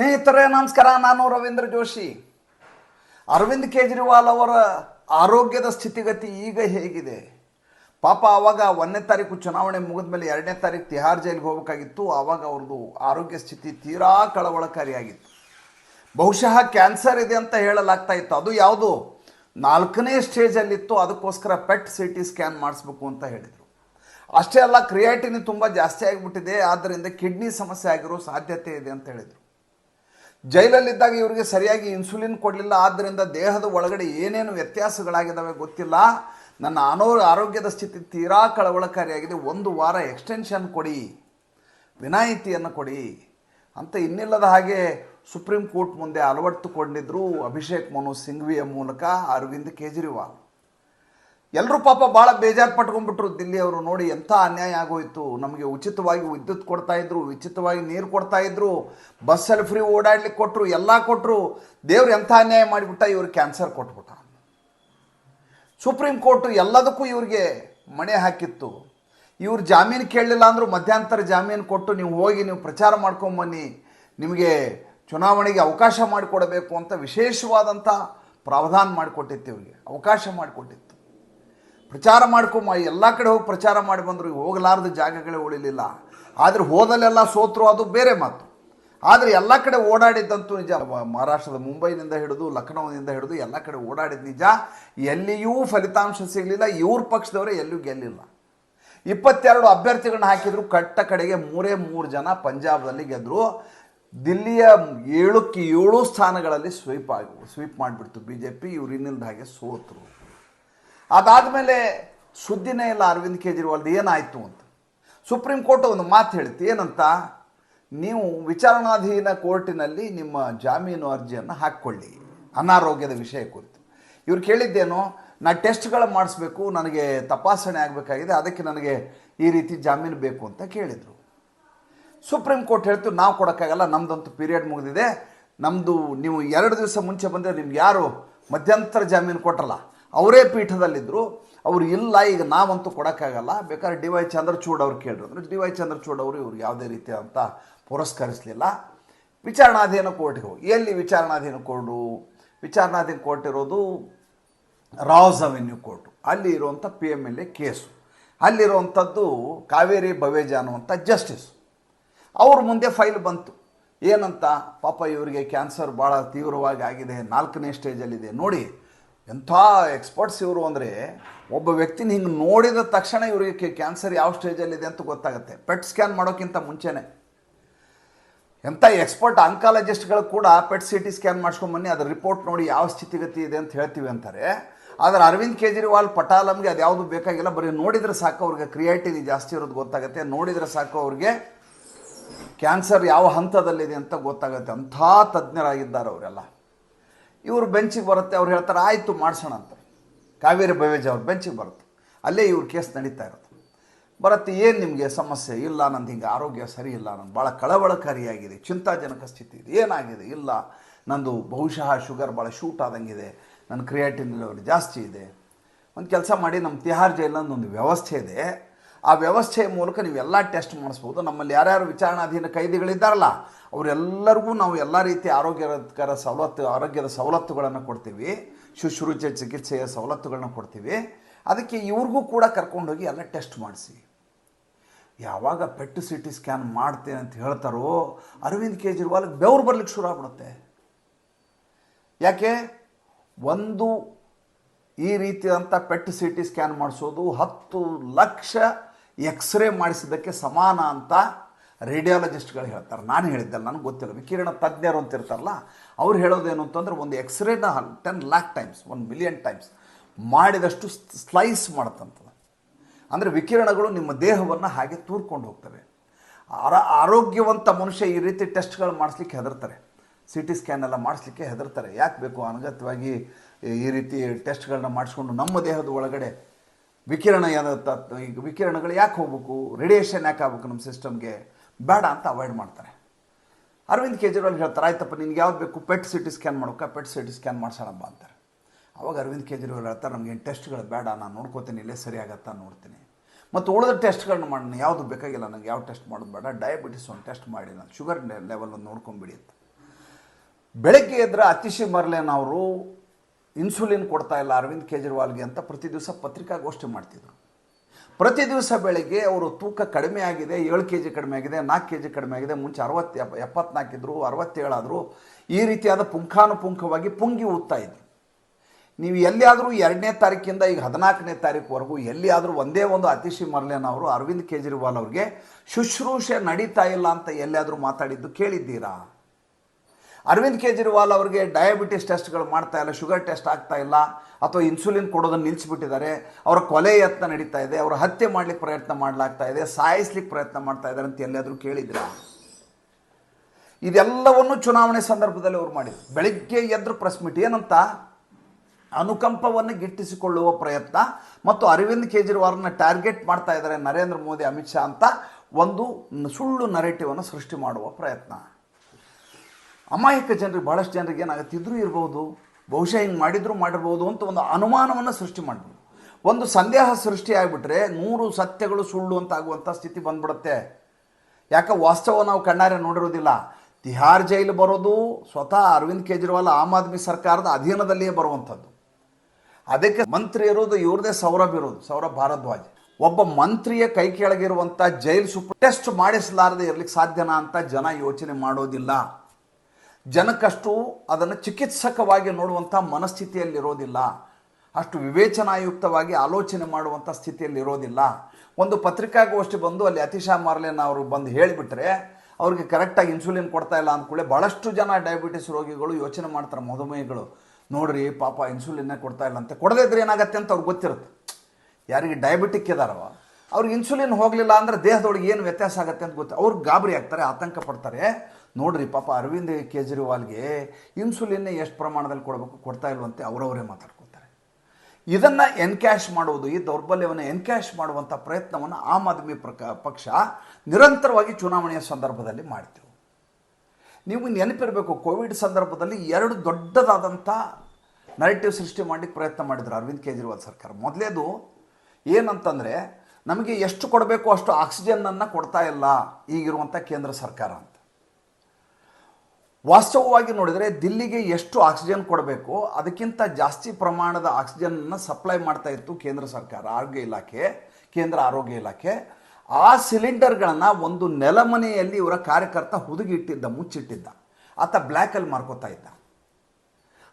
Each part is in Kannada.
ಸ್ನೇಹಿತರೇ, ನಮಸ್ಕಾರ. ನಾನು ರವೀಂದ್ರ ಜೋಶಿ. ಅರವಿಂದ್ ಕೇಜ್ರಿವಾಲ್ ಅವರ ಆರೋಗ್ಯದ ಸ್ಥಿತಿಗತಿ ಈಗ ಹೇಗಿದೆ? ಪಾಪ ಆವಾಗ ಒಂದನೇ ತಾರೀಕು ಚುನಾವಣೆ ಮುಗಿದ ಮೇಲೆ ಎರಡನೇ ತಾರೀಕು ತಿಹಾರ್ ಜೈಲಿಗೆ ಹೋಗಬೇಕಾಗಿತ್ತು. ಆವಾಗ ಅವ್ರದ್ದು ಆರೋಗ್ಯ ಸ್ಥಿತಿ ತೀರಾ ಕಳವಳಕಾರಿಯಾಗಿತ್ತು. ಬಹುಶಃ ಕ್ಯಾನ್ಸರ್ ಇದೆ ಅಂತ ಹೇಳಲಾಗ್ತಾ ಇತ್ತು. ಅದು ಯಾವುದು? ನಾಲ್ಕನೇ ಸ್ಟೇಜಲ್ಲಿತ್ತು ಅದಕ್ಕೋಸ್ಕರ ಪೆಟ್ ಸಿ ಟಿ ಸ್ಕ್ಯಾನ್ ಮಾಡಿಸ್ಬೇಕು ಅಂತ ಹೇಳಿದರು. ಅಷ್ಟೇ ಅಲ್ಲ, ಕ್ರಿಯಾಟಿನ್ ತುಂಬ ಜಾಸ್ತಿ ಆಗಿಬಿಟ್ಟಿದೆ. ಆದ್ದರಿಂದ ಕಿಡ್ನಿ ಸಮಸ್ಯೆ ಆಗಿರೋ ಸಾಧ್ಯತೆ ಇದೆ ಅಂತ ಹೇಳಿದರು. ಜೈಲಲ್ಲಿದ್ದಾಗ ಇವರಿಗೆ ಸರಿಯಾಗಿ ಇನ್ಸುಲಿನ್ ಕೊಡಲಿಲ್ಲ. ಆದ್ದರಿಂದ ದೇಹದ ಒಳಗಡೆ ಏನೇನು ವ್ಯತ್ಯಾಸಗಳಾಗಿದ್ದಾವೆ ಗೊತ್ತಿಲ್ಲ. ನನ್ನ ಅನೋ, ಆರೋಗ್ಯದ ಸ್ಥಿತಿ ತೀರಾ ಕಳವಳಕಾರಿಯಾಗಿದೆ. ಒಂದು ವಾರ ಎಕ್ಸ್ಟೆನ್ಷನ್ ಕೊಡಿ. ವಿನಾಯಿತಿಯನ್ನು ಕೊಡಿ. ಅಂತ ಇನ್ನಿಲ್ಲದ ಹಾಗೆ ಸುಪ್ರೀಂ ಕೋರ್ಟ್ ಮುಂದೆ ಅಲವತ್ತುಕೊಂಡಿದ್ರು ಅಭಿಷೇಕ್ ಮನು ಸಿಂಘ್ವಿಯ ಮೂಲಕ ಅರವಿಂದ್ ಕೇಜ್ರಿವಾಲ್. ಎಲ್ಲರೂ ಪಾಪ ಭಾಳ ಬೇಜಾರು ಪಟ್ಕೊಂಡ್ಬಿಟ್ರು. ದಿಲ್ಲಿಯವರು ನೋಡಿ ಎಂಥ ಅನ್ಯಾಯ ಆಗೋಯಿತು. ನಮಗೆ ಉಚಿತವಾಗಿ ವಿದ್ಯುತ್ ಕೊಡ್ತಾ ಇದ್ರು ಉಚಿತವಾಗಿ ನೀರು ಕೊಡ್ತಾ ಇದ್ರು, ಬಸ್ಸಲ್ಲಿ ಫ್ರೀ ಓಡಾಡ್ಲಿಕ್ಕೆ ಕೊಟ್ಟರು ಎಲ್ಲ ಕೊಟ್ಟರು ದೇವ್ರು ಎಂಥ ಅನ್ಯಾಯ ಮಾಡಿಬಿಟ್ಟ ಇವ್ರಿಗೆ ಕ್ಯಾನ್ಸರ್ ಕೊಟ್ಬಿಟ್ಟ. ಸುಪ್ರೀಂ ಕೋರ್ಟ್ ಎಲ್ಲದಕ್ಕೂ ಇವ್ರಿಗೆ ಮಣೆ ಹಾಕಿತ್ತು. ಇವ್ರು ಜಾಮೀನು ಕೇಳಲಿಲ್ಲ ಅಂದರೂ ಮಧ್ಯಂತರ ಜಾಮೀನು ಕೊಟ್ಟು ನೀವು ಹೋಗಿ, ನೀವು ಪ್ರಚಾರ ಮಾಡ್ಕೊಂಬನ್ನಿ ನಿಮಗೆ ಚುನಾವಣೆಗೆ ಅವಕಾಶ ಮಾಡಿಕೊಡಬೇಕು ಅಂತ ವಿಶೇಷವಾದಂಥ ಪ್ರಾವಧಾನ ಮಾಡಿಕೊಟ್ಟಿತ್ತು ಇವ್ರಿಗೆ. ಅವಕಾಶ ಮಾಡಿಕೊಟ್ಟಿತ್ತು. ಪ್ರಚಾರ ಮಾಡ್ಕೊಂಬ ಎಲ್ಲ ಕಡೆ ಹೋಗಿ ಪ್ರಚಾರ ಮಾಡಿ ಬಂದರು ಹೋಗಲಾರ್ದ ಜಾಗಗಳೇ ಉಳಿಲಿಲ್ಲ. ಆದರೆ ಹೋದಲ್ಲೆಲ್ಲ ಸೋತರು, ಅದು ಬೇರೆ ಮಾತು. ಆದರೆ ಎಲ್ಲ ಕಡೆ ಓಡಾಡಿದ್ದಂತೂ ನಿಜ. ಮಹಾರಾಷ್ಟ್ರದ ಮುಂಬೈನಿಂದ ಹಿಡಿದು, ಲಖನೌನಿಂದ ಹಿಡಿದು ಎಲ್ಲ ಕಡೆ ಓಡಾಡಿದ ನಿಜ. ಎಲ್ಲಿಯೂ ಫಲಿತಾಂಶ ಸಿಗಲಿಲ್ಲ, ಇವ್ರ ಪಕ್ಷದವರೇ ಎಲ್ಲೂ ಗೆಲ್ಲಿಲ್ಲ. ಇಪ್ಪತ್ತೆರಡು ಅಭ್ಯರ್ಥಿಗಳನ್ನ ಹಾಕಿದ್ರು, ಕಟ್ಟ ಕಡೆಗೆ ಮೂರೇ ಮೂರು ಜನ ಪಂಜಾಬ್ದಲ್ಲಿ ಗೆದ್ದರು ದಿಲ್ಲಿಯ ಏಳಕ್ಕೆ ಏಳು ಸ್ಥಾನಗಳಲ್ಲಿ ಸ್ವೀಪ್ ಆಗಿ ಸ್ವೀಪ್ ಮಾಡಿಬಿಡ್ತು ಬಿ ಜೆ ಪಿ ಇವ್ರು ಇನ್ನಿಲ್ದ ಹಾಗೆ ಸೋತರು. ಅದಾದಮೇಲೆ ಸುದ್ದಿನೇ ಇಲ್ಲ ಅರವಿಂದ್ ಕೇಜ್ರಿವಾಲ್ದು, ಏನಾಯಿತು ಅಂತ. ಸುಪ್ರೀಂ ಕೋರ್ಟ್ ಒಂದು ಮಾತು ಹೇಳ್ತಿ, ಏನಂತ? ನೀವು ವಿಚಾರಣಾಧೀನ ಕೋರ್ಟಿನಲ್ಲಿ ನಿಮ್ಮ ಜಾಮೀನು ಅರ್ಜಿಯನ್ನು ಹಾಕ್ಕೊಳ್ಳಿ, ಅನಾರೋಗ್ಯದ ವಿಷಯ ಕುರಿತು. ಇವ್ರು ಕೇಳಿದ್ದೇನು, ನಾ ಟೆಸ್ಟ್ಗಳು ಮಾಡಿಸ್ಬೇಕು, ನನಗೆ ತಪಾಸಣೆ ಆಗಬೇಕಾಗಿದೆ, ಅದಕ್ಕೆ ನನಗೆ ಈ ರೀತಿ ಜಾಮೀನು ಬೇಕು ಅಂತ ಕೇಳಿದರು. ಸುಪ್ರೀಂ ಕೋರ್ಟ್ ಹೇಳ್ತು, ನಾವು ಕೊಡೋಕ್ಕಾಗಲ್ಲ ನಮ್ಮದಂತೂ ಪೀರಿಯಡ್ ಮುಗಿದಿದೆ ನಮ್ಮದು ನೀವು ಎರಡು ದಿವಸ ಮುಂಚೆ ಬಂದರೆ ನಿಮ್ಗೆ ಯಾರು ಮಧ್ಯಂತರ ಜಾಮೀನು ಕೊಟ್ಟರಲ್ಲ ಅವರೇ ಪೀಠದಲ್ಲಿದ್ದರು ಅವರು ಇಲ್ಲ, ಈಗ ನಾವಂತೂ ಕೊಡೋಕ್ಕಾಗಲ್ಲ. ಬೇಕಾದ್ರೆ ಡಿ ವೈ ಚಂದ್ರಚೂಡ್ ಅವ್ರು ಕೇಳಿದ್ರು ಅಂದರೆ ಡಿ ವೈ ಚಂದ್ರಚೂಡ್ ಅವರು ಇವ್ರಿಗೆ ಯಾವುದೇ ರೀತಿ ಅಂತ ಪುರಸ್ಕರಿಸಲಿಲ್ಲ. ವಿಚಾರಣಾಧೀನ ಕೋರ್ಟ್ಗೆ ಹೋಗಿ. ಎಲ್ಲಿ ವಿಚಾರಣಾಧೀನ ಕೋರ್ಟು? ವಿಚಾರಣಾಧೀನ ಕೋರ್ಟ್ ಇರೋದು ರಾವ್ಸ್ ಅವೆನ್ಯೂ ಕೋರ್ಟು. ಅಲ್ಲಿ ಇರುವಂಥ P M L A case. ಅಲ್ಲಿರುವಂಥದ್ದು Kaveri Baweja ಅನ್ನುವಂಥ ಜಸ್ಟಿಸ್. ಅವ್ರ ಮುಂದೆ ಫೈಲ್ ಬಂತು. ಏನಂತ? ಪಾಪ ಇವರಿಗೆ ಕ್ಯಾನ್ಸರ್ ಭಾಳ ತೀವ್ರವಾಗಿ ಆಗಿದೆ. ನಾಲ್ಕನೇ ಸ್ಟೇಜಲ್ಲಿದೆ. ನೋಡಿ ಎಂಥ ಎಕ್ಸ್ಪರ್ಟ್ಸ್ ಇವರು ಅಂದರೆ ಒಬ್ಬ ವ್ಯಕ್ತಿನ ಹಿಂಗೆ ನೋಡಿದ ತಕ್ಷಣ ಇವರಿಗೆ ಕ್ಯಾನ್ಸರ್ ಯಾವ ಸ್ಟೇಜಲ್ಲಿದೆ ಅಂತ ಗೊತ್ತಾಗುತ್ತೆ. ಪೆಟ್ ಸ್ಕ್ಯಾನ್ ಮಾಡೋಕ್ಕಿಂತ ಮುಂಚೆನೇ. ಎಂಥ ಎಕ್ಸ್ಪರ್ಟ್ ಅಂಕಾಲಜಿಸ್ಟ್ಗಳು ಕೂಡ ಪೆಟ್ ಸಿ ಟಿ ಸ್ಕ್ಯಾನ್ ಮಾಡಿಸ್ಕೊಂಬನ್ನಿ ಅದರ ರಿಪೋರ್ಟ್ ನೋಡಿ ಯಾವ ಸ್ಥಿತಿಗತಿ ಇದೆ ಅಂತ ಹೇಳ್ತೀವಿ ಅಂತಾರೆ. ಆದರೆ ಅರವಿಂದ್ ಕೇಜ್ರಿವಾಲ್, ಪಟಾಲಮ್ಗೆ ಅದು ಯಾವುದು ಬೇಕಾಗಿಲ್ಲ, ಬರೀ ನೋಡಿದರೆ ಸಾಕು ಅವ್ರಿಗೆ ಕ್ರಿಯೇಟಿವಿ ಜಾಸ್ತಿ ಇರೋದು ಗೊತ್ತಾಗುತ್ತೆ, ನೋಡಿದರೆ ಸಾಕು ಅವ್ರಿಗೆ ಕ್ಯಾನ್ಸರ್ ಯಾವ ಹಂತದಲ್ಲಿದೆ ಅಂತ ಗೊತ್ತಾಗುತ್ತೆ. ಅಂಥ ತಜ್ಞರಾಗಿದ್ದಾರೆ ಅವರೆಲ್ಲ. ಇವರು ಬೆಂಚಿಗೆ ಬರುತ್ತೆ, ಅವ್ರು ಹೇಳ್ತಾರೆ, ಆಯಿತು, ಮಾಡಿಸೋಣ ಅಂತ. ಕಾವೇರಿ ಬೈವೇಜ್ ಅವ್ರು ಬೆಂಚಿಗೆ ಬರುತ್ತೆ. ಅಲ್ಲೇ ಇವ್ರ ಕೇಸ್ ನಡೀತಾ ಇರುತ್ತೆ. ಬರುತ್ತೆ, ಏನು ನಿಮಗೆ ಸಮಸ್ಯೆ? ಇಲ್ಲ, ನಂದು ಹಿಂಗೆ ಆರೋಗ್ಯ ಸರಿ ಇಲ್ಲ ನಾನು ಭಾಳ ಕಳವಳಕಾರಿಯಾಗಿದೆ, ಚಿಂತಾಜನಕ ಸ್ಥಿತಿ ಇದೆ, ಏನಾಗಿದೆ? ಇಲ್ಲ, ನಂದು ಬಹುಶಃ ಶುಗರ್ ಭಾಳ ಶೂಟ್ ಆದಂಗಿದೆ ನನ್ನ ಕ್ರಿಯೇಟಿನ್ ಲೆವೆಲ್ ಜಾಸ್ತಿ ಇದೆ. ಒಂದು ಕೆಲಸ ಮಾಡಿ ನಮ್ಮ ತಿಹಾರ್ ಜೈಲಂದು ಒಂದು ವ್ಯವಸ್ಥೆ ಇದೆ. ಆ ವ್ಯವಸ್ಥೆಯ ಮೂಲಕ ನೀವೆಲ್ಲ ಟೆಸ್ಟ್ ಮಾಡಿಸ್ಬೋದು. ನಮ್ಮಲ್ಲಿ ಯಾರ್ಯಾರು ವಿಚಾರಣಾಧೀನ ಕೈದಿಗಳಿದ್ದಾರಲ್ಲ ಅವರೆಲ್ಲರಿಗೂ ನಾವು ಎಲ್ಲ ರೀತಿಯ ಆರೋಗ್ಯಕರ ಸವಲತ್ತು, ಆರೋಗ್ಯದ ಸವಲತ್ತುಗಳನ್ನು ಕೊಡ್ತೀವಿ. ಶುಶ್ರೂಷೆ, ಚಿಕಿತ್ಸೆಯ ಸವಲತ್ತುಗಳನ್ನ ಕೊಡ್ತೀವಿ. ಅದಕ್ಕೆ ಇವ್ರಿಗೂ ಕೂಡ ಕರ್ಕೊಂಡೋಗಿ ಎಲ್ಲ ಟೆಸ್ಟ್ ಮಾಡಿಸಿ. ಯಾವಾಗ ಪೆಟ್ಟು ಸಿ ಟಿ ಸ್ಕ್ಯಾನ್ ಮಾಡ್ತೇನೆ ಅಂತ ಹೇಳ್ತಾರೋ, ಅರವಿಂದ್ ಕೇಜ್ರಿವಾಲ್ಗೆ ಬೆವರು ಬರ್ಲಿಕ್ಕೆ ಶುರು ಆಗ್ಬಿಡುತ್ತೆ. ಯಾಕೆ? ಒಂದು ಈ ರೀತಿಯಾದಂಥ ಪೆಟ್ಟು ಸಿ ಟಿ ಸ್ಕ್ಯಾನ್ ಮಾಡಿಸೋದು ಹತ್ತು ಲಕ್ಷ ಎಕ್ಸ್ರೇ ಮಾಡಿಸಿದ್ದಕ್ಕೆ ಸಮಾನ ಅಂತ ರೇಡಿಯಾಲಜಿಸ್ಟ್ಗಳು ಹೇಳ್ತಾರೆ. ನಾನು ಹೇಳಿದ್ದಲ್ಲ ನನಗೆ ಗೊತ್ತಿಲ್ಲ ವಿಕಿರಣ ತಜ್ಞರು ಅಂತ ಇರ್ತಾರಲ್ಲ, ಅವ್ರು ಹೇಳೋದೇನು ಅಂತಂದ್ರೆ ಒಂದು ಎಕ್ಸ್ರೇನ ಟೆನ್ ಲ್ಯಾಕ್ ಟೈಮ್ಸ್ ಒಂದು ಮಿಲಿಯನ್ ಟೈಮ್ಸ್ ಮಾಡಿದಷ್ಟು ಸ್ಲೈಸ್ ಮಾಡುತ್ತಂತದ ಅಂದರೆ ವಿಕಿರಣಗಳು ನಿಮ್ಮ ದೇಹವನ್ನು ಹಾಗೆ ತೂರ್ಕೊಂಡು ಹೋಗ್ತವೆ. ಆರ, ಆರೋಗ್ಯವಂತ ಮನುಷ್ಯ ಈ ರೀತಿ ಟೆಸ್ಟ್ಗಳು ಮಾಡಿಸ್ಲಿಕ್ಕೆ ಹೆದರ್ತಾರೆ. ಸಿ ಟಿ ಸ್ಕ್ಯಾನ್ ಎಲ್ಲ ಮಾಡಿಸ್ಲಿಕ್ಕೆ ಹೆದರ್ತಾರೆ. ಯಾಕೆ ಬೇಕು? ಅನಗತ್ಯವಾಗಿ ಈ ರೀತಿ ಟೆಸ್ಟ್ಗಳನ್ನ ಮಾಡಿಸ್ಕೊಂಡು ನಮ್ಮ ದೇಹದ ಒಳಗಡೆ ವಿಕಿರಣ ಈಗ ವಿಕಿರಣಗಳು ಯಾಕೆ ಹೋಗ್ಬೇಕು? ರೇಡಿಯೇಷನ್ ಯಾಕೆ ಆಗ್ಬೇಕು ನಮ್ಮ ಸಿಸ್ಟಮ್ಗೆ? ಬೇಡ ಅಂತ ಅವಾಯ್ಡ್ ಮಾಡ್ತಾರೆ. ಅರವಿಂದ್ ಕೇಜ್ರಿವಾಲ್ ಹೇಳ್ತಾರೆ, ಆಯ್ತಪ್ಪ, ನಿನ್ಗೆ ಯಾವ್ದು ಬೇಕು? ಪೆಟ್ ಸಿ ಟಿ ಸ್ಕ್ಯಾನ್ ಮಾಡೋಕೆ ಪೆಟ್ ಸಿ ಟಿ ಸ್ಕ್ಯಾನ್ ಮಾಡ್ಸೋಣಪ್ಪ ಅಂತಾರೆ. ಅವಾಗ ಅರವಿಂದ್ ಕೇಜ್ರಿವಾಲ್ ಹೇಳ್ತಾರೆ, ನಮ್ಗೆ ಟೆಸ್ಟ್ಗಳು ಬೇಡ, ನಾನು ನೋಡ್ಕೋತೀನಿ, ಇಲ್ಲೇ ಸರಿ ಆಗತ್ತಾ ನೋಡ್ತೀನಿ. ಮತ್ತು ಉಳಿದ ಟೆಸ್ಟ್ಗಳನ್ನ ಮಾಡೋಣ ಯಾವುದು ಬೇಕಾಗಿಲ್ಲ ನನಗೆ ಯಾವ ಟೆಸ್ಟ್ ಮಾಡೋದು ಬೇಡ ಡಯಾಬಿಟಿಸ್ ಒಂದು ಟೆಸ್ಟ್ ಮಾಡಿ, ನಾನು ಶುಗರ್ ಲೆವೆಲ್ ನೋಡ್ಕೊಂಬಿಡಿ ಅಂತ. ಬೆಳಗ್ಗೆ ಎದ್ರೆ ಅತಿಶಿ ಮರ್ಲೇನ್ ಅವರು ಇನ್ಸುಲಿನ್ ಕೊಡ್ತಾ ಇಲ್ಲ ಅರವಿಂದ್ ಕೇಜ್ರಿವಾಲ್ಗೆ ಅಂತ ಪ್ರತಿ ದಿವಸ ಪತ್ರಿಕಾಗೋಷ್ಠಿ ಮಾಡ್ತಿದ್ರು. ಪ್ರತಿ ದಿವಸ ಬೆಳಗ್ಗೆ ಅವರು ತೂಕ ಕಡಿಮೆ ಆಗಿದೆ, ಏಳು ಕೆ ಜಿ ಕಡಿಮೆ ಆಗಿದೆ, ನಾಲ್ಕು ಕೆ ಜಿ ಕಡಿಮೆ ಆಗಿದೆ, ಮುಂಚೆ ಅರವತ್ತು, ಎಪ್ಪ ಎಪ್ಪತ್ನಾಲ್ಕಿದ್ರು ಅರವತ್ತೇಳಾದರು ಈ ರೀತಿಯಾದ ಪುಂಖಾನುಪುಂಖವಾಗಿ ಪುಂಗಿ ಊದ್ತಾ ಇದ್ರು ನೀವು ಎಲ್ಲಿಯಾದರೂ ಎರಡನೇ ತಾರೀಕಿಂದ ಈಗ ಹದಿನಾಲ್ಕನೇ ತಾರೀಕುವರೆಗೂ ಎಲ್ಲಿಯಾದರೂ ಒಂದೇ ಒಂದು ಅತಿಶಿ ಮರ್ಲೇನ್ ಅವರು, ಅರವಿಂದ್ ಕೇಜ್ರಿವಾಲ್ ಅವ್ರಿಗೆ, ಶುಶ್ರೂಷೆ ನಡೀತಾ ಇಲ್ಲ ಅಂತ ಎಲ್ಲಿಯಾದರೂ ಮಾತಾಡಿದ್ದು ಕೇಳಿದ್ದೀರಾ? ಅರವಿಂದ್ ಕೇಜ್ರಿವಾಲ್ ಅವರಿಗೆ ಡಯಾಬಿಟಿಸ್ ಟೆಸ್ಟ್ಗಳು ಮಾಡ್ತಾ ಇಲ್ಲ ಶುಗರ್ ಟೆಸ್ಟ್ ಆಗ್ತಾ ಇಲ್ಲ, ಅಥವಾ ಇನ್ಸುಲಿನ್ ಕೊಡೋದನ್ನು ನಿಲ್ಲಿಸಿಬಿಟ್ಟಿದ್ದಾರೆ ಅವರ ಕೊಲೆ ಯತ್ನ ನಡೀತಾ ಇದೆ, ಅವರ ಹತ್ಯೆ ಮಾಡಲಿಕ್ಕೆ ಪ್ರಯತ್ನ ಮಾಡಲಾಗ್ತಾ ಇದೆ, ಸಾಯಿಸ್ಲಿಕ್ಕೆ ಪ್ರಯತ್ನ ಮಾಡ್ತಾ ಇದ್ದಾರೆ ಅಂತ ಎಲ್ಲಾದರೂ ಕೇಳಿದ್ರ? ಇದೆಲ್ಲವನ್ನು ಚುನಾವಣೆ ಸಂದರ್ಭದಲ್ಲಿ ಅವ್ರು ಮಾಡಿದರು. ಬೆಳಿಗ್ಗೆ ಎದ್ರು ಪ್ರೆಸ್ ಮೀಟ್ ಏನಂತ? ಅನುಕಂಪವನ್ನು ಗಿಟ್ಟಿಸಿಕೊಳ್ಳುವ ಪ್ರಯತ್ನ ಮತ್ತು ಅರವಿಂದ್ ಕೇಜ್ರಿವಾಲ್ನ ಟಾರ್ಗೆಟ್ ಮಾಡ್ತಾ ಇದ್ದಾರೆ ನರೇಂದ್ರ ಮೋದಿ, ಅಮಿತ್ ಶಾ ಅಂತ ಒಂದು ಸುಳ್ಳು ನರೇಟಿವನ್ನು ಸೃಷ್ಟಿ ಮಾಡುವ ಪ್ರಯತ್ನ. ಅಮಾಯಕ ಜನರಿಗೆ ಭಾಳಷ್ಟು ಜನರಿಗೆ ಏನಾಗುತ್ತಿದ್ರು ಇರ್ಬೋದು, ಬಹುಶಃ ಹಿಂಗೆ ಮಾಡಿದ್ರು ಮಾಡಿರ್ಬೋದು ಅಂತ ಒಂದು ಅನುಮಾನವನ್ನು ಸೃಷ್ಟಿ ಮಾಡ್ಬೋದು. ಒಂದು ಸಂದೇಹ ಸೃಷ್ಟಿ ಆಗಿಬಿಟ್ರೆ ನೂರು ಸತ್ಯಗಳು ಸುಳ್ಳು ಅಂತ ಆಗುವಂಥ ಸ್ಥಿತಿ ಬಂದ್ಬಿಡುತ್ತೆ. ಯಾಕೆ ವಾಸ್ತವ ನಾವು ಕಣ್ಣಾರೆ ನೋಡಿರೋದಿಲ್ಲ. ತಿಹಾರ್ ಜೈಲು ಬರೋದು ಸ್ವತಃ ಅರವಿಂದ್ ಕೇಜ್ರಿವಾಲ್ ಆಮ್ ಆದ್ಮಿ ಸರ್ಕಾರದ ಅಧೀನದಲ್ಲಿಯೇ ಬರುವಂಥದ್ದು. ಅದಕ್ಕೆ ಮಂತ್ರಿ ಇರೋದು ಇವ್ರದೇ ಸೌರಭ್ ಇರೋದು, ಸೌರಭ್ ಭಾರದ್ವಾಜ್. ಒಬ್ಬ ಮಂತ್ರಿಯ ಕೈ ಕೆಳಗಿರುವಂಥ ಜೈಲ್ ಸೂಪರ್ ಟೆಸ್ಟ್ ಮಾಡಿಸಲಾರದೆ ಇರ್ಲಿಕ್ಕೆ ಸಾಧ್ಯನಾ ಅಂತ ಜನ ಯೋಚನೆ ಮಾಡೋದಿಲ್ಲ. ಜನಕ್ಕಷ್ಟು ಅದನ್ನು ಚಿಕಿತ್ಸಕವಾಗಿ ನೋಡುವಂಥ ಮನಸ್ಥಿತಿಯಲ್ಲಿರೋದಿಲ್ಲ. ಅಷ್ಟು ವಿವೇಚನಾಯುಕ್ತವಾಗಿ ಆಲೋಚನೆ ಮಾಡುವಂಥ ಸ್ಥಿತಿಯಲ್ಲಿರೋದಿಲ್ಲ. ಒಂದು ಪತ್ರಿಕಾಗೋಷ್ಠಿ ಬಂದು ಅಲ್ಲಿ ಅತಿಶಾ ಮಾರ್ಲೆನ್ ಅವರು ಬಂದು ಹೇಳಿಬಿಟ್ರೆ, ಅವ್ರಿಗೆ ಕರೆಕ್ಟಾಗಿ ಇನ್ಸುಲಿನ್ ಕೊಡ್ತಾ ಇಲ್ಲ ಅಂದ್ಕೊಳ್ಳಿ ಭಾಳಷ್ಟು ಜನ ಡಯಾಬಿಟಿಸ್ ರೋಗಿಗಳು ಯೋಚನೆ ಮಾಡ್ತಾರೆ, ಮಧುಮೇಹಗಳು. ನೋಡ್ರಿ ಪಾಪ ಇನ್ಸುಲಿನ್ನೇ ಕೊಡ್ತಾ ಇಲ್ಲ ಅಂತ. ಕೊಡದೇ ಇದ್ರೆ ಏನಾಗತ್ತೆ ಅಂತ ಅವ್ರಿಗೆ ಗೊತ್ತಿರುತ್ತೆ. ಯಾರಿಗೆ ಡಯಾಬಿಟಿಕ್ ಇದಾರವ? ಅವ್ರಿಗೆ ಇನ್ಸುಲಿನ್ ಹೋಗಲಿಲ್ಲ ಅಂದರೆ ದೇಹದೊಳಗೆ ಏನು ವ್ಯತ್ಯಾಸ ಆಗುತ್ತೆ ಅಂತ ಗೊತ್ತು. ಅವ್ರಿಗೆ ಗಾಬರಿ ಆಗ್ತಾರೆ, ಆತಂಕ ಪಡ್ತಾರೆ. ನೋಡ್ರಿ, ಪಾಪ ಅರವಿಂದ್ ಕೇಜ್ರಿವಾಲ್ಗೆ ಇನ್ಸುಲಿನ್ ಎಷ್ಟು ಪ್ರಮಾಣದಲ್ಲಿ ಕೊಡಬೇಕು, ಕೊಡ್ತಾ ಇಲ್ವಂತೆ ಅವರವರೇ ಮಾತಾಡ್ಕೊತಾರೆ ಇದನ್ನು ಎನ್ಕ್ಯಾಶ್ ಮಾಡುವುದು, ಈ ದೌರ್ಬಲ್ಯವನ್ನು ಎನ್ಕ್ಯಾಶ್ ಮಾಡುವಂಥ ಪ್ರಯತ್ನವನ್ನು ಆಮ್ ಆದ್ಮಿ ಪ್ರಕ, ಪಕ್ಷ ನಿರಂತರವಾಗಿ ಚುನಾವಣೆಯ ಸಂದರ್ಭದಲ್ಲಿ ಮಾಡ್ತೀವಿ ನೀವು ನೆನಪಿರಬೇಕು, ಕೋವಿಡ್ ಸಂದರ್ಭದಲ್ಲಿ ಎರಡು ದೊಡ್ಡದಾದಂಥ ನರೇಟಿವ್ ಸೃಷ್ಟಿ ಮಾಡಲಿಕ್ಕೆ ಪ್ರಯತ್ನ ಮಾಡಿದ್ರು ಅರವಿಂದ್ ಕೇಜ್ರಿವಾಲ್ ಸರ್ಕಾರ. ಮೊದಲೇದು ಏನಂತಂದರೆ, ನಮಗೆ ಎಷ್ಟು ಕೊಡಬೇಕು ಅಷ್ಟು ಆಕ್ಸಿಜನ್ನನ್ನು ಕೊಡ್ತಾ ಇಲ್ಲ ಈಗಿರುವಂಥ ಕೇಂದ್ರ ಸರ್ಕಾರ ಅಂತ. ವಾಸ್ತವವಾಗಿ ನೋಡಿದರೆ ದಿಲ್ಲಿಗೆ ಎಷ್ಟು ಆಕ್ಸಿಜನ್ ಕೊಡಬೇಕು, ಅದಕ್ಕಿಂತ ಜಾಸ್ತಿ ಪ್ರಮಾಣದ ಆಕ್ಸಿಜನ್ನ ಸಪ್ಲೈ ಮಾಡ್ತಾ ಇತ್ತು ಕೇಂದ್ರ ಸರ್ಕಾರ, ಆರೋಗ್ಯ ಇಲಾಖೆ, ಕೇಂದ್ರ ಆರೋಗ್ಯ ಇಲಾಖೆ. ಆ ಸಿಲಿಂಡರ್ಗಳನ್ನು ಒಂದು ನೆಲಮನೆಯಲ್ಲಿ ಇವರ ಕಾರ್ಯಕರ್ತ ಹುದುಗಿಟ್ಟಿದ್ದ, ಮುಚ್ಚಿಟ್ಟಿದ್ದ. ಆತ ಬ್ಲ್ಯಾಕಲ್ಲಿ ಮಾರ್ಕೋತಾ ಇದ್ದ.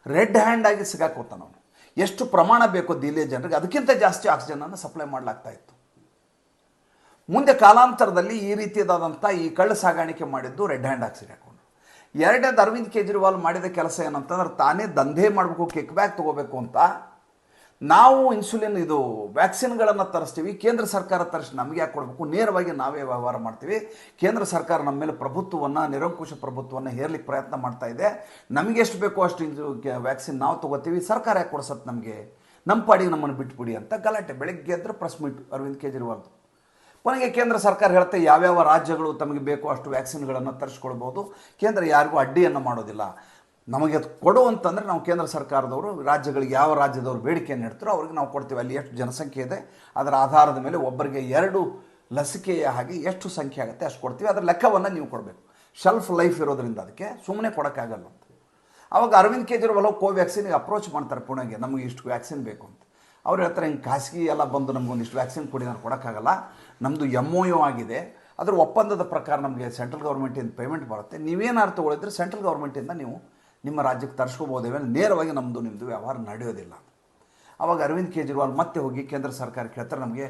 ರೆಡ್ ಹ್ಯಾಂಡ್ ಆಗಿ ಸಿಗಾಕೋತಾನ ಅವನು. ಎಷ್ಟು ಪ್ರಮಾಣ ಬೇಕೋ ದಿಲ್ಲಿಯ ಜನರಿಗೆ, ಅದಕ್ಕಿಂತ ಜಾಸ್ತಿ ಆಕ್ಸಿಜನನ್ನು ಸಪ್ಲೈ ಮಾಡಲಾಗ್ತಾ ಇತ್ತು. ಮುಂದೆ ಕಾಲಾಂತರದಲ್ಲಿ ಈ ರೀತಿಯಾದಂಥ ಈ ಕಳ್ಳ ಸಾಗಾಣಿಕೆ ಮಾಡಿದ್ದು ರೆಡ್ ಹ್ಯಾಂಡ್ ಸಿಗಾಕೊಂಡು ಎರಡನೇದು ಅರವಿಂದ್ ಕೇಜ್ರಿವಾಲ್ ಮಾಡಿದ ಕೆಲಸ ಏನಂತಂದ್ರೆ ತಾನೇ ದಂಧೆ ಮಾಡಬೇಕು ಕಿಕ್ ಬ್ಯಾಕ್ ತೊಗೋಬೇಕು ಅಂತ. ನಾವು ಇನ್ಸುಲಿನ್ ಇದು ವ್ಯಾಕ್ಸಿನ್ಗಳನ್ನು ತರಿಸ್ತೀವಿ, ಕೇಂದ್ರ ಸರ್ಕಾರ ತರಿಸಿ ನಮಗೆ ಯಾಕೆ ಕೊಡಬೇಕು? ನೇರವಾಗಿ ನಾವೇ ವ್ಯವಹಾರ ಮಾಡ್ತೀವಿ. ಕೇಂದ್ರ ಸರ್ಕಾರ ನಮ್ಮ ಮೇಲೆ ಪ್ರಭುತ್ವವನ್ನು, ನಿರಂಕುಶ ಪ್ರಭುತ್ವವನ್ನು ಹೇರ್ಲಿಕ್ಕೆ ಪ್ರಯತ್ನ ಮಾಡ್ತಾ ಇದೆ. ನಮಗೆ ಎಷ್ಟು ಬೇಕೋ ಅಷ್ಟು ಇದು ವ್ಯಾಕ್ಸಿನ್ ನಾವು ತೊಗೋತೀವಿ. ಸರ್ಕಾರ ಯಾಕೆ ಕೊಡ್ಸತ್ತೆ ನಮಗೆ? ನಮ್ಮ ಪಾಡಿಗೆ ನಮ್ಮನ್ನು ಬಿಟ್ಬಿಡಿ ಅಂತ ಗಲಾಟೆ. ಬೆಳಗ್ಗೆ ಎದ್ರೆ ಪ್ರೆಸ್ ಮೀಟ್ ಅರವಿಂದ್ ಕೇಜ್ರಿವಾಲ್ದು. ಕೊನೆಗೆ ಕೇಂದ್ರ ಸರ್ಕಾರ ಹೇಳುತ್ತೆ ಯಾವ್ಯಾವ ರಾಜ್ಯಗಳು ತಮಗೆ ಬೇಕೋ ಅಷ್ಟು ವ್ಯಾಕ್ಸಿನ್ಗಳನ್ನು ತರಿಸ್ಕೊಳ್ಬೋದು. ಕೇಂದ್ರ ಯಾರಿಗೂ ಅಡ್ಡಿಯನ್ನು ಮಾಡೋದಿಲ್ಲ. ನಮಗೆ ಅದು ಕೊಡು ಅಂತಂದರೆ ನಾವು ಕೇಂದ್ರ ಸರ್ಕಾರದವರು, ರಾಜ್ಯಗಳಿಗೆ ಯಾವ ರಾಜ್ಯದವರು ಬೇಡಿಕೆಯನ್ನು ಇಡ್ತಾರೋ ಅವ್ರಿಗೆ ನಾವು ಕೊಡ್ತೀವಿ. ಅಲ್ಲಿ ಎಷ್ಟು ಜನಸಂಖ್ಯೆ ಇದೆ, ಅದರ ಆಧಾರದ ಮೇಲೆ ಒಬ್ಬರಿಗೆ ಎರಡು ಲಸಿಕೆಯ ಹಾಗೆ ಎಷ್ಟು ಸಂಖ್ಯೆ ಆಗುತ್ತೆ ಅಷ್ಟು ಕೊಡ್ತೀವಿ. ಅದರ ಲೆಕ್ಕವನ್ನು ನೀವು ಕೊಡಬೇಕು. ಶೆಲ್ಫ್ ಲೈಫ್ ಇರೋದ್ರಿಂದ ಅದಕ್ಕೆ ಸುಮ್ಮನೆ ಕೊಡೋಕ್ಕಾಗಲ್ಲ ಅಂತ. ಅವಾಗ ಅರವಿಂದ್ ಕೇಜ್ರಿವಾಲ್ ಕೋವ್ಯಾಕ್ಸಿನ್ಗೆ ಅಪ್ರೋಚ್ ಮಾಡ್ತಾರೆ ಪುಣೆಗೆ, ನಮಗೆ ಇಷ್ಟು ವ್ಯಾಕ್ಸಿನ್ ಬೇಕು ಅಂತ. ಅವ್ರು ಹೇಳ್ತಾರೆ ಹಿಂಗೆ ಖಾಸಗಿ ಎಲ್ಲ ಬಂದು ನಮಗೊಂದಿಷ್ಟು ವ್ಯಾಕ್ಸಿನ್ ಕೊಡಿ ನಾನು ಕೊಡೋಕ್ಕಾಗಲ್ಲ. ನಮ್ಮದು ಎಂ ಒ ಯು ಆಗಿದೆ. ಅದರ ಒಪ್ಪಂದದ ಪ್ರಕಾರ ನಮಗೆ ಸೆಂಟ್ರಲ್ ಗೌರ್ಮೆಂಟಿಂದ ಪೇಮೆಂಟ್ ಬರುತ್ತೆ. ನೀವೇನಾರು ತೊಗೊಳಿದ್ರೆ ಸೆಂಟ್ರಲ್ ಗೌರ್ಮೆಂಟಿಂದ ನೀವು ನಿಮ್ಮ ರಾಜ್ಯಕ್ಕೆ ತರಿಸ್ಕೋಬೋದೇವೆ ನೇರವಾಗಿ ನಮ್ಮದು ನಿಮ್ಮದು ವ್ಯವಹಾರ ನಡೆಯೋದಿಲ್ಲ. ಅವಾಗ ಅರವಿಂದ್ ಕೇಜ್ರಿವಾಲ್ ಮತ್ತೆ ಹೋಗಿ ಕೇಂದ್ರ ಸರ್ಕಾರ ಕೇಳ್ತಾರೆ, ನಮಗೆ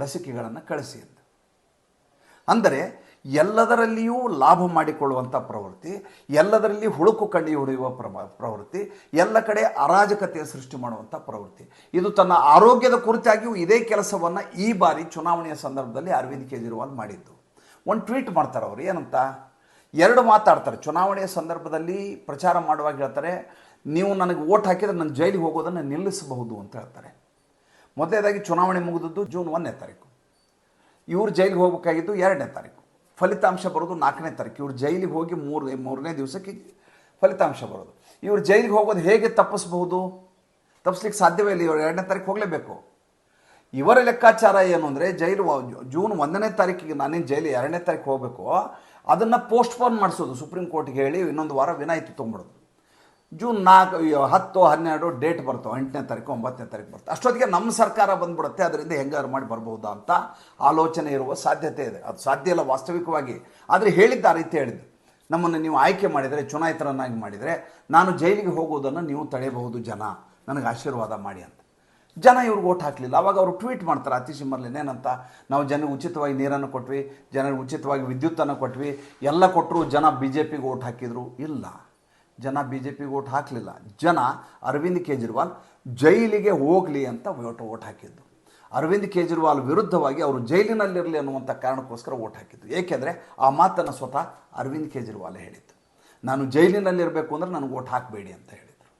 ಲಸಿಕೆಗಳನ್ನು ಕಳಿಸಿ ಅಂತ. ಅಂದರೆ ಎಲ್ಲದರಲ್ಲಿಯೂ ಲಾಭ ಮಾಡಿಕೊಳ್ಳುವಂಥ ಪ್ರವೃತ್ತಿ, ಎಲ್ಲದರಲ್ಲಿ ಹುಳುಕು ಕಣ್ಣಿ ಹೊಡೆಯುವ ಪ್ರವೃತ್ತಿ, ಎಲ್ಲ ಕಡೆ ಅರಾಜಕತೆಯ ಸೃಷ್ಟಿ ಮಾಡುವಂಥ ಪ್ರವೃತ್ತಿ. ಇದು ತನ್ನ ಆರೋಗ್ಯದ ಕುರಿತಾಗಿಯೂ ಇದೇ ಕೆಲಸವನ್ನು ಈ ಬಾರಿ ಚುನಾವಣೆಯ ಸಂದರ್ಭದಲ್ಲಿ ಅರವಿಂದ್ ಕೇಜ್ರಿವಾಲ್ ಮಾಡಿದ್ದು. ಒಂದು ಟ್ವೀಟ್ ಮಾಡ್ತಾರೆ ಅವರು, ಏನಂತ? ಎರಡು ಮಾತಾಡ್ತಾರೆ. ಚುನಾವಣೆಯ ಸಂದರ್ಭದಲ್ಲಿ ಪ್ರಚಾರ ಮಾಡುವಾಗ ಹೇಳ್ತಾರೆ, ನೀವು ನನಗೆ ಓಟ್ ಹಾಕಿದರೆ ನಾನು ಜೈಲಿಗೆ ಹೋಗೋದನ್ನು ನಿಲ್ಲಿಸಬಹುದು ಅಂತ ಹೇಳ್ತಾರೆ. ಮೊದಲನೇದಾಗಿ ಚುನಾವಣೆ ಮುಗಿದದ್ದು ಜೂನ್ ಒಂದನೇ ತಾರೀಕು. ಇವ್ರು ಜೈಲಿಗೆ ಹೋಗಬೇಕಾಗಿದ್ದು ಎರಡನೇ ತಾರೀಕು. ಫಲಿತಾಂಶ ಬರೋದು ನಾಲ್ಕನೇ ತಾರೀಕು. ಇವ್ರು ಜೈಲಿಗೆ ಹೋಗಿ ಮೂರನೇ ಮೂರನೇ ದಿವಸಕ್ಕೆ ಫಲಿತಾಂಶ ಬರೋದು. ಇವ್ರು ಜೈಲಿಗೆ ಹೋಗೋದು ಹೇಗೆ ತಪ್ಪಿಸ್ಬಹುದು? ತಪ್ಪಿಸ್ಲಿಕ್ಕೆ ಸಾಧ್ಯವೇ ಇಲ್ಲ. ಇವರು ಎರಡನೇ ತಾರೀಕು ಹೋಗಲೇಬೇಕು. ಇವರ ಲೆಕ್ಕಾಚಾರ ಏನು ಅಂದರೆ, ಜೈಲು ಜೂನ್ ಒಂದನೇ ತಾರೀಕಿಗೆ ನಾನೇನು ಜೈಲು ಎರಡನೇ ತಾರೀಕು ಹೋಗಬೇಕು, ಅದನ್ನು ಪೋಸ್ಟ್ಪೋನ್ ಮಾಡಿಸೋದು. ಸುಪ್ರೀಂ ಕೋರ್ಟ್ಗೆ ಹೇಳಿ ಇನ್ನೊಂದು ವಾರ ವಿನಾಯಿತಿ ತೊಗೊಂಬಿಡೋದು ಜೂನ್ ನಾಲ್ಕು ಹತ್ತು, ಹನ್ನೆರಡು ಡೇಟ್ ಬರ್ತವೆ ಎಂಟನೇ ತಾರೀಕು, ಒಂಬತ್ತನೇ ತಾರೀಕು ಬರ್ತವೆ ಅಷ್ಟೊತ್ತಿಗೆ ನಮ್ಮ ಸರ್ಕಾರ ಬಂದ್ಬಿಡುತ್ತೆ, ಅದರಿಂದ ಹೆಂಗಾರು ಮಾಡಿ ಬರ್ಬೋದಾ ಅಂತ ಆಲೋಚನೆ ಇರುವ ಸಾಧ್ಯತೆ ಇದೆ. ಅದು ಸಾಧ್ಯ ಇಲ್ಲ ವಾಸ್ತವಿಕವಾಗಿ. ಆದರೆ ಹೇಳಿದ್ದ ಆ ರೀತಿ ಹೇಳಿದ್ದು. ನಮ್ಮನ್ನು ನೀವು ಆಯ್ಕೆ ಮಾಡಿದರೆ, ಚುನಾಯಿತರನ್ನಾಗಿ ಮಾಡಿದರೆ, ನಾನು ಜೈಲಿಗೆ ಹೋಗುವುದನ್ನು ನೀವು ತಡೆಯಬಹುದು ಜನ. ನನಗೆ ಆಶೀರ್ವಾದ ಮಾಡಿ ಅಂತ. ಜನ ಇವ್ರಿಗೆ ಓಟ್ ಹಾಕಲಿಲ್ಲ. ಅವಾಗ ಅವರು ಟ್ವೀಟ್ ಮಾಡ್ತಾರೆ, ಅತಿ ಏನಂತ ನಾವು ಜನರಿಗೆ ಉಚಿತವಾಗಿ ನೀರನ್ನು ಕೊಟ್ವಿ, ಜನರಿಗೆ ಉಚಿತವಾಗಿ ವಿದ್ಯುತ್ತನ್ನು ಕೊಟ್ವಿ, ಎಲ್ಲ ಕೊಟ್ಟರು ಜನ ಬಿ ಜೆ ಪಿಗೆ ಓಟ್ ಹಾಕಿದರು. ಇಲ್ಲ. ಜನ ಬಿ ಜೆ ಪಿಗೆ ಓಟ್ ಹಾಕಲಿಲ್ಲ. ಜನ ಅರವಿಂದ್ ಕೇಜ್ರಿವಾಲ್ ಜೈಲಿಗೆ ಹೋಗಲಿ ಅಂತ ಓಟ್ ಓಟ್ ಹಾಕಿದ್ದು. ಅರವಿಂದ್ ಕೇಜ್ರಿವಾಲ್ ವಿರುದ್ಧವಾಗಿ ಅವರು ಜೈಲಿನಲ್ಲಿರಲಿ ಅನ್ನುವಂಥ ಕಾರಣಕ್ಕೋಸ್ಕರ ಓಟ್ ಹಾಕಿದ್ದು. ಏಕೆಂದರೆ ಆ ಮಾತನ್ನು ಸ್ವತಃ ಅರವಿಂದ್ ಕೇಜ್ರಿವಾಲ್ ಹೇಳಿದ್ದು. ನಾನು ಜೈಲಿನಲ್ಲಿರಬೇಕು ಅಂದರೆ ನನಗೆ ಓಟ್ ಹಾಕಬೇಡಿ ಅಂತ ಹೇಳಿದರು.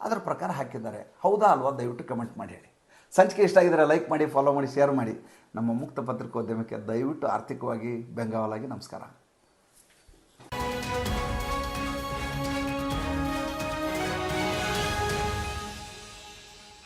ಅದರ ಪ್ರಕಾರ ಹಾಕಿದ್ದಾರೆ. ಹೌದಾ ಅಲ್ವಾ? ದಯವಿಟ್ಟು ಕಮೆಂಟ್ ಮಾಡಿ ಹೇಳಿ. ಸಂಚಿಕೆ ಇಷ್ಟ ಆಗಿದ್ರೆ ಲೈಕ್ ಮಾಡಿ ಫಾಲೋ ಮಾಡಿ ಶೇರ್ ಮಾಡಿ. ನಮ್ಮ ಮುಕ್ತ ಪತ್ರಿಕೋದ್ಯಮಕ್ಕೆ ದಯವಿಟ್ಟು ಆರ್ಥಿಕವಾಗಿ ಬೆಂಗಾವಲಾಗಿ ನಮಸ್ಕಾರ.